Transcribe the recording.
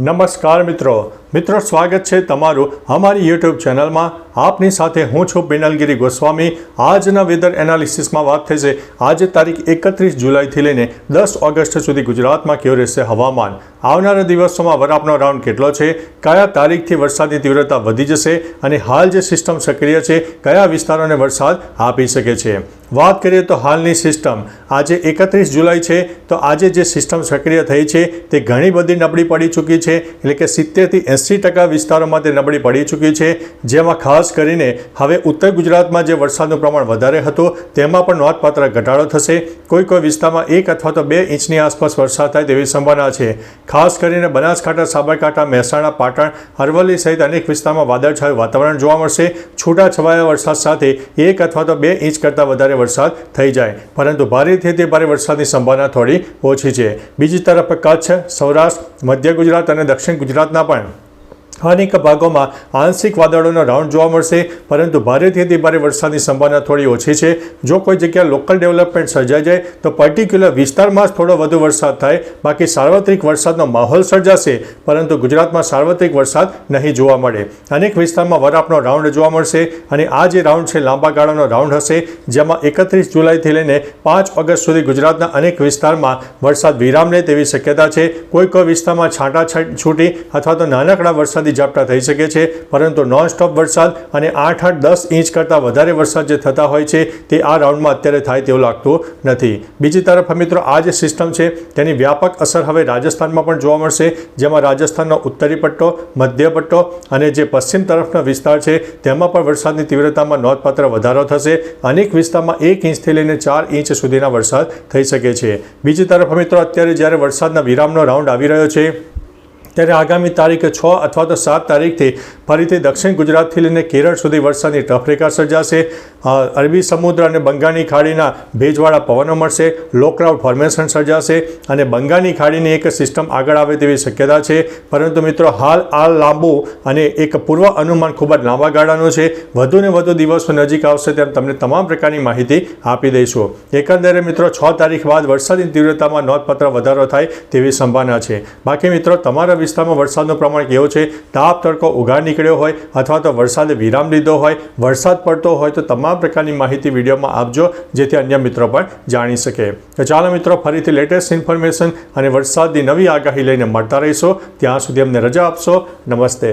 નમસ્કાર મિત્રો. મિત્રો, સ્વાગત છે તમારું અમારી યુટ્યુબ ચેનલમાં. આપની સાથે હું છું પિનલગીરી ગોસ્વામી. આજના વેધર એનાલિસિસમાં વાત થશે. આજે તારીખ એકત્રીસ જુલાઈથી લઈને દસ ઓગસ્ટ સુધી ગુજરાતમાં કેવું રહેશે હવામાન? આવનારા દિવસોમાં વરાપનો રાઉન્ડ કેટલો છે? કયા તારીખથી વરસાદની તીવ્રતા વધી જશે? અને હાલ જે સિસ્ટમ સક્રિય છે, કયા વિસ્તારોને વરસાદ આપી શકે છે? વાત કરીએ તો હાલની સિસ્ટમ. આજે એકત્રીસ જુલાઈ છે, તો આજે જે સિસ્ટમ સક્રિય થઈ છે, તે ઘણી બધી નબળી પડી ચૂકી છે. એટલે કે સિત્તેરથી એંસી ટકા વિસ્તારોમાં તે નબળી પડી ચૂકી છે. જેમાં ખાસ કરીને હવે ઉત્તર ગુજરાતમાં જે વરસાદનું પ્રમાણ વધારે હતું, તેમાં પણ નોંધપાત્ર ઘટાડો થશે. કોઈ કોઈ વિસ્તારમાં એક અથવા તો બે ઇંચની આસપાસ વરસાદ થાય તેવી સંભાવના છે. ખાસ કરીને બનાસકાંઠા, સાબરકાંઠા, મહેસાણા, પાટણ, અરવલ્લી સહિત અનેક વિસ્તારમાં વાદળછાયું વાતાવરણ જોવા મળશે. છૂટાછવાયા વરસાદ સાથે એક અથવા તો બે ઇંચ કરતાં વધારે વરસાદ થઈ જાય. પરંતુ ભારેથી તે ભારે વરસાદની સંભાવના થોડી ઓછી છે. બીજી તરફ કચ્છ, સૌરાષ્ટ્ર, મધ્ય ગુજરાત અને દક્ષિણ ગુજરાતના પણ અનેક ભાગોમાં આંશિક વાદળોનો રાઉન્ડ જોવા મળશે, પરંતુ ભારેથી અતિ ભારે વરસાદની સંભાવના થોડી ઓછી છે. જો કોઈ જગ્યાએ લોકલ ડેવલપમેન્ટ સર્જાઈ જાય, તો પર્ટિક્યુલર વિસ્તારમાં જ થોડો વધુ વરસાદ થાય. બાકી સાર્વત્રિક વરસાદનો માહોલ સર્જાશે, પરંતુ ગુજરાતમાં સાર્વત્રિક વરસાદ નહીં જોવા મળે. અનેક વિસ્તારમાં વરાપનો રાઉન્ડ જોવા મળશે અને આ જે રાઉન્ડ છે, લાંબા ગાળાનો રાઉન્ડ હશે, જેમાં એકત્રીસ જુલાઈથી લઈને પાંચ ઓગસ્ટ સુધી ગુજરાતના અનેક વિસ્તારમાં વરસાદ વિરામ લે તેવી શક્યતા છે. કોઈ કોઈ વિસ્તારમાં છાંટા, છૂટી અથવા તો નાનકડા વરસાદી ઝાપટા થઈ શકે છે, પરંતુ નોન સ્ટોપ વરસાદ અને આઠ આઠ દસ ઇંચ કરતાં વધારે વરસાદ જે થતા હોય છે, તે આ રાઉન્ડમાં અત્યારે થાય તેવું લાગતું નથી. બીજી તરફ, મિત્રો, આ જે સિસ્ટમ છે, તેની વ્યાપક અસર હવે રાજસ્થાનમાં પણ જોવા મળશે, જેમાં રાજસ્થાનનો ઉત્તરી પટ્ટો, મધ્ય પટ્ટો અને જે પશ્ચિમ તરફનો વિસ્તાર છે, તેમાં પણ વરસાદની તીવ્રતામાં નોંધપાત્ર વધારો થશે. અનેક વિસ્તારમાં એક ઇંચથી લઈને ચાર ઇંચ સુધીના વરસાદ થઈ શકે છે. બીજી તરફ, મિત્રો, અત્યારે જ્યારે વરસાદના વિરામનો રાઉન્ડ આવી રહ્યો છે ત્યારે આગામી તારીખ છ અથવા તો સાત તારીખથી ફરીથી દક્ષિણ ગુજરાતથી લઈને કેરળ સુધી વરસાદની ટફરેખા સર્જાશે. અરબી સમુદ્ર અને બંગાળની ખાડીના ભેજવાળા પવનો મળશે લો ક્લાઉડ ફોર્મેશન સર્જાશે અને બંગાળની ખાડીની એક સિસ્ટમ આગળ આવે તેવી શક્યતા છે. પરંતુ મિત્રો, હાલ આ લાંબુ અને એક પૂર્વ અનુમાન ખૂબ જ લાંબા ગાળાનું છે. વધુ ને વધુ દિવસો નજીક આવશે તેમ તમને તમામ પ્રકારની માહિતી આપી દઈશું. એકંદરે મિત્રો, છ તારીખ બાદ વરસાદની તીવ્રતામાં નોંધપાત્ર વધારો થાય તેવી સંભાવના છે. બાકી મિત્રો, તમારા વિસ્તારમાં વરસાદનું પ્રમાણ કેવું છે, તાપ તડકો ઉઘાડ નીકળ્યો હોય અથવા તો વરસાદે વિરામ લીધો હોય, વરસાદ પડતો હોય તો તમામ પ્રકારની માહિતી વિડીયોમાં આપજો, જેથી અન્ય મિત્રો પણ જાણી શકે. તો ચાલો મિત્રો, ફરીથી લેટેસ્ટ ઇન્ફોર્મેશન અને વરસાદની નવી આગાહી લઈને મળતા રહીશો. ત્યાં સુધી અમને રજા આપશો. નમસ્તે.